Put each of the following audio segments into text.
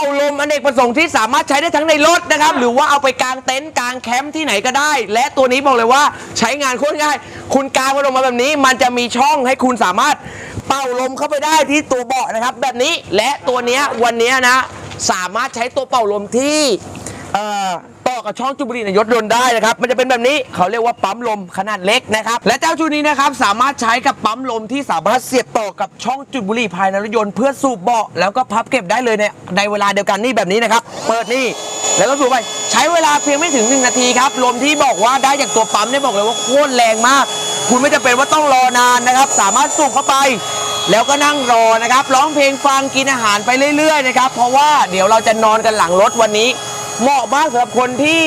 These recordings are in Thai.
าลมอเนกประสงค์ที่สามารถใช้ได้ทั้งในรถนะครับ หรือว่าเอาไปกางเต็นท์กางแคมป์ที่ไหนก็ได้ และตัวนี้บอกเลยว่าใช้งานโคตรง่าย คุณกางพัดลมมาแบบนี้ มันจะมีช่องให้คุณสามารถเป่าลมเข้าไปได้ที่ตัวเบาะนะครับ แบบนี้และตัวเนี้ยวันเนี้ยนะสามารถใช้ตัวเป่าลมที่เอ่อ ต่อกับช่องจุบรีในยศยนต์ได้นะครับ มันจะเป็นแบบนี้เขาเรียกว่าปั๊มลมขนาดเล็กนะครับ และเจ้าชุดนี้นะครับสามารถใช้กับปั๊มลมที่สามารถเสียบต่อกับช่องจุดบุหรี่ภายในรถยนต์เพื่อสูบเบาะแล้วก็พับเก็บได้เลยในในเวลาเดียวกันนี่แบบนี้นะครับ เปิดนี่แล้วก็สูบไปใช้เวลาเพียงไม่ถึง 1 นาทีครับ ลมที่บอกว่าได้จากตัวปั๊มเนี่ยบอกเลยว่าโคตรแรงมาก คุณไม่จำเป็นว่าต้องรอนานนะครับ สามารถสูบเข้าไปแล้วก็นั่งรอนะครับ ร้องเพลงฟังกินอาหารไปเรื่อยๆนะครับ เพราะว่าเดี๋ยวเราจะนอนกันหลังรถวันนี้ เหมาะมากสำหรับคนที่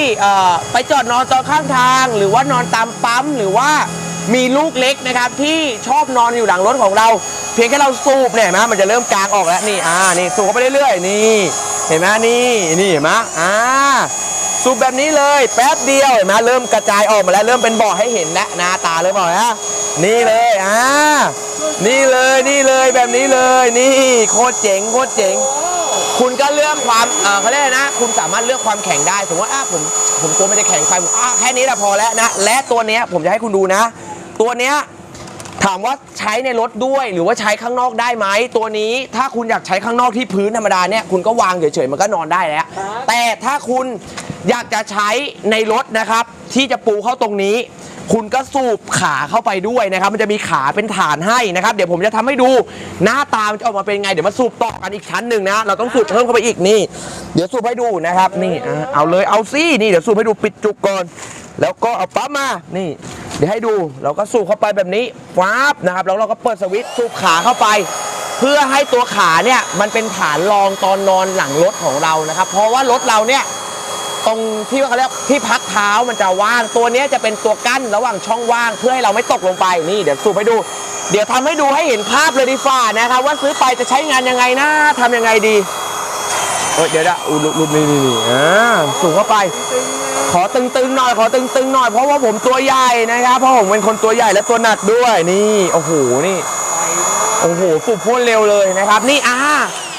ไปจอดนอนตอนข้างทาง หรือว่านอนตามปั๊มหรือว่ามีลูกเล็กนะครับที่ชอบนอนอยู่หลังรถของเรา เพียงแค่เราสูบเนี่ยนไหมมันจะเริ่มกลางออกแล้วนี่อ่านี่สูบเข้าไปเรื่อยๆนี่เห็นไหมนี่นี่เห็นไหมอ่าสูบแบบนี้เลยแป๊บเดียวเห็นไหมเริ่มกระจายออกมาแล้วเริ่มเป็นบ่อให้เห็นแล้วหน้าตาเลยบอกนะนี่เลยอ่านี่เลยนี่เลยแบบนี้เลย นี่โคตรเจ๋งโคตรเจ๋ง คุณก็เลือกความเอ่อเขาเรียกอะไรนะ คุณสามารถเลือกความแข็งได้สมมติว่าอะผมผมตัวไม่ได้แข็งไปผมอะแค่นี้แหละพอแล้วนะ และตัวเนี้ยผมจะให้คุณดูนะ ตัวเนี้ยถามว่าใช้ในรถด้วยหรือว่าใช้ข้างนอกได้ไหมตัวนี้ถ้าคุณอยากใช้ข้างนอกที่พื้นธรรมดาเนี่ยคุณก็วางเฉยๆมันก็นอนได้แล้ว แต่ถ้าคุณอยากจะใช้ในรถนะครับ ที่จะปูเข้าตรงนี้ คุณก็สูบขาเข้าไปด้วยนะครับ มันจะมีขาเป็นฐานให้นะครับ เดี๋ยวผมจะทำให้ดูหน้าตามันจะออกมาเป็นไง เดี๋ยวมาสูบต่อกันอีกชั้นหนึ่งนะ เราต้องสูบเพิ่มเข้าไปอีกนี่ เดี๋ยวสูบให้ดูนะครับ นี่เอาเลย เอาซี่ นี่ เดี๋ยวสูบให้ดูปิดจุกก่อน แล้วก็เอาปั๊มมา นี่ เดี๋ยวให้ดู เราก็สูบเข้าไปแบบนี้ฟ้าบนะครับ แล้วเราก็เปิดสวิตช์สูบขาเข้าไปเพื่อให้ตัวขาเนี่ยมันเป็นฐานรองตอนนอนหลังรถของเรานะครับ เพราะว่ารถเราเนี่ย ตรงที่ว่าเขาเรียกที่พักเท้ามันจะว่าง ตัวเนี้ยจะเป็นตัวกั้นระหว่างช่องว่าง เพื่อให้เราไม่ตกลงไปนี่เดี๋ยวสูบให้ดู เดี๋ยวทำให้ดูให้เห็นภาพเลยดีฝ่านะครับว่าซื้อไปจะใช้งานยังไงนะทำยังไงดีเออเดี๋ยวนะอุลุลุนี่นี่นี่อ่าสูบเข้าไป ขอตึงๆหน่อยขอตึงๆหน่อยเพราะว่าผมตัวใหญ่นะครับเพราะผมเป็นคนตัวใหญ่และตัวหนักด้วยนี่โอ้โหนี่โอ้โหสูบพ่นเร็วเลยนะครับ นี่อ่า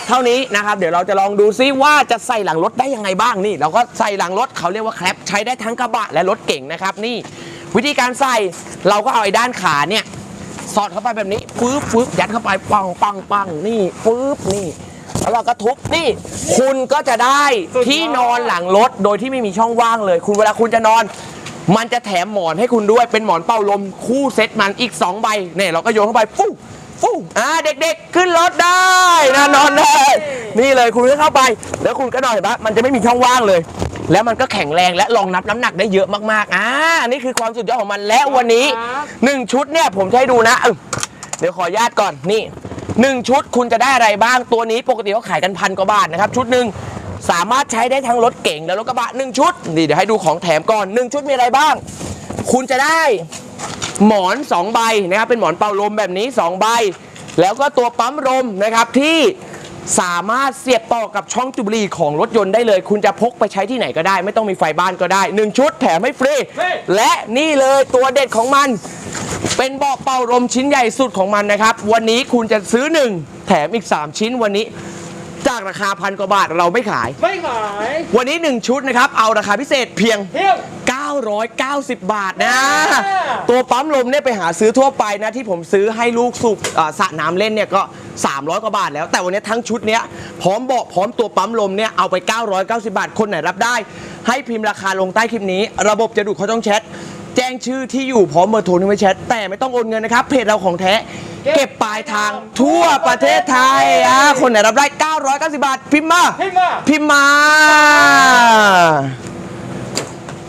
เท่านี้นะครับเดี๋ยวเราจะลองดูซิว่าจะใส่หลังรถได้ยังไงบ้างนี่ เราก็ใส่หลังรถเขาเรียกว่าแคลปใช้ได้ทั้งกระบะและรถเก่งนะครับนี่ วิธีการใส่เราก็เอาไอ้ด้านขาเนี่ยสอดเข้าไปแบบนี้ปึ๊บปึ๊บยัดเข้าไปปังปังปังนี่ปึ๊บนี่แล้วเราก็ทุบนี่ คุณก็จะได้ที่นอนหลังรถโดยที่ไม่มีช่องว่างเลย คุณเวลาคุณจะนอน มันจะแถมหมอนให้คุณด้วยเป็นหมอนเป่าลมคู่เซ็ตมันอีก 2 ใบเนี่ยเราก็โยนเข้าไปฟู่ ฟู่อ่าเด็กๆขึ้นรถได้นะนอนได้นี่เลยคุณก็เข้าไป แล้วคุณก็นอนเห็นปะมันจะไม่มีช่องว่างเลย แล้วมันก็แข็งแรงและรองนับน้ำหนักได้เยอะมากๆอ่านี่คือความสุดยอดของมันและวันนี้หนึ่งชุดเนี่ยผมจะให้ดูนะเอ้าเดี๋ยวขออนุญาตก่อนนี่หนึ่งชุดคุณจะได้อะไรบ้างตัวนี้ปกติเขาขายกันพันกว่าบาทนะครับ ชุดหนึ่งสามารถใช้ได้ทั้งรถเก่งและรถกระบะหนึ่งชุดนี่เดี๋ยวให้ดูของแถมก่อนหนึ่งชุดมีอะไรบ้าง คุณจะได้ หมอนสองใบนะครับเป็นหมอนเป่าลมแบบนี้สองใบ แล้วก็ตัวปั๊มลมนะครับที่สามารถเสียบต่อกับช่องจุบลีของรถยนต์ได้เลย คุณจะพกไปใช้ที่ไหนก็ได้ ไม่ต้องมีไฟบ้านก็ได้หนึ่งชุดแถมให้ฟรี และนี่เลยตัวเด็ดของมัน เป็นเบาะเป่าลมชิ้นใหญ่สุดของมันนะครับ วันนี้คุณจะซื้อ 1 แถมอีก 3 ชิ้นวันนี้จากราคาพันกว่าบาทเราไม่ขาย ไม่ขาย วันนี้ 1 ชุดนะครับ เอาราคาพิเศษเพียงเที่ยง 990 บาทนะอ่าตัวปั๊มลมเนี่ยไปหาซื้อทั่วไปนะ ที่ผมซื้อให้ลูกสูบอ่าสระน้ำเล่นเนี่ยก็ 300 กว่าบาทแล้ว แต่วันนี้ทั้งชุดเนี้ยพร้อมเบาะพร้อมตัวปั๊มลมเนี่ยเอาไป 990 บาท คนไหนรับได้ ให้พิมพ์ราคาลงใต้คลิปนี้ ระบบจะดูเขาต้องแชท แจ้งชื่อที่อยู่พร้อมเบอร์โทรนี่ไว้แชท แต่ไม่ต้องโอนเงินนะครับ เพจเราของแท้ เก็บปลายทางทั่วประเทศไทยอะคนไหนรับได้ 990 บาท พิมพ์มา พิมพ์มา พิมพ์มา